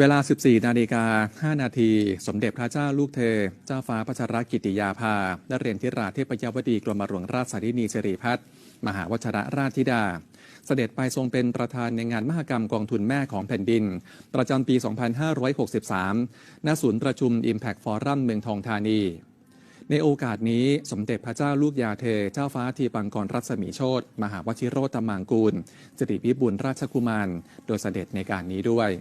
เวลา 14 นาฬิกา 5 นาที สมเด็จพระเจ้าลูกเธอ เจ้าฟ้าพัชรกิติยาภาและเรียนทิราเทพยวดีกรมหลวงราชสารินีสิริพัฒน์มหาวชรราชธิดา เสด็จไปทรงเป็นประธานในงานมหกรรมกองทุนแม่ของแผ่นดิน ประจำปี 2563 ณ ศูนย์ประชุม Impact Forum เมืองทองธานี ในโอกาสนี้สมเด็จพระเจ้าลูกยาเธอ เจ้าฟ้าทีปังกรรัศมีโชตมหาวชิโรตมังกูลสิริวิบุลราชกุมาร โดยเสด็จในการนี้ด้วย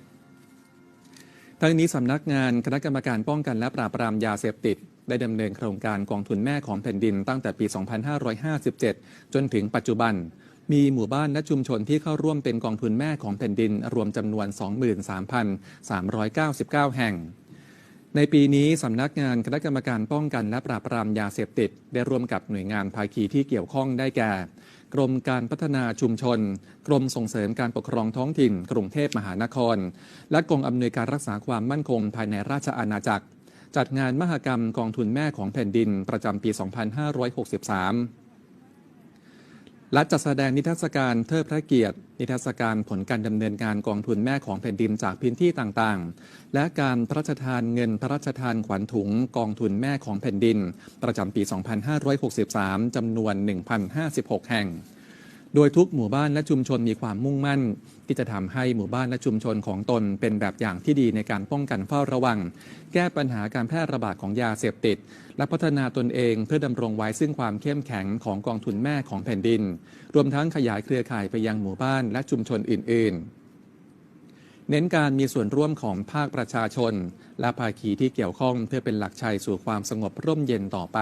ทั้งนี้สำนักงานคณะกรรมการป้องกันและปราบปรามยาเสพติด ได้ดำเนินโครงการกองทุนแม่ของแผ่นดินตั้งแต่ปี 2557 จนถึงปัจจุบัน มีหมู่บ้านและชุมชนที่เข้าร่วมเป็นกองทุนแม่ของแผ่นดิน รวมจำนวน 23,399 แห่งในปีนี้สำนักงานคณะกรรมการป้องกันและปราบปรามยาเสพติด ได้ร่วมกับหน่วยงานภาคีที่เกี่ยวข้องได้แก่ กรมการพัฒนาชุมชน กรมส่งเสริมการปกครองท้องถิ่น กรุงเทพมหานคร และกองอำนวยการรักษาความมั่นคงภายในราชอาณาจักร จัดงานมหกรรมกองทุนแม่ของแผ่นดินประจำปี 2563 และจัดแสดงนิทรรศการเทิดพระเกียรติ นิทรรศการผลการดำเนินงานกองทุนแม่ของแผ่นดินจากพื้นที่ต่างๆ และการพระราชทานเงินพระราชทานขวัญถุงกองทุนแม่ของแผ่นดิน ประจำปี 2563จำนวน 1,056 แห่ง โดยทุกหมู่บ้านและชุมชนมีความมุ่งมั่น ที่จะทำให้หมู่บ้านและชุมชนของตนเป็นแบบอย่างที่ดีในการป้องกันเฝ้าระวัง แก้ปัญหาการแพร่ระบาดของยาเสพติด และพัฒนาตนเองเพื่อดำรงไว้ซึ่งความเข้มแข็งของกองทุนแม่ของแผ่นดิน รวมทั้งขยายเครือข่ายไปยังหมู่บ้านและชุมชนอื่น ๆเน้นการมีส่วนร่วมของภาคประชาชน และภาคีที่เกี่ยวข้องเพื่อเป็นหลักชัยสู่ความสงบร่มเย็นต่อไป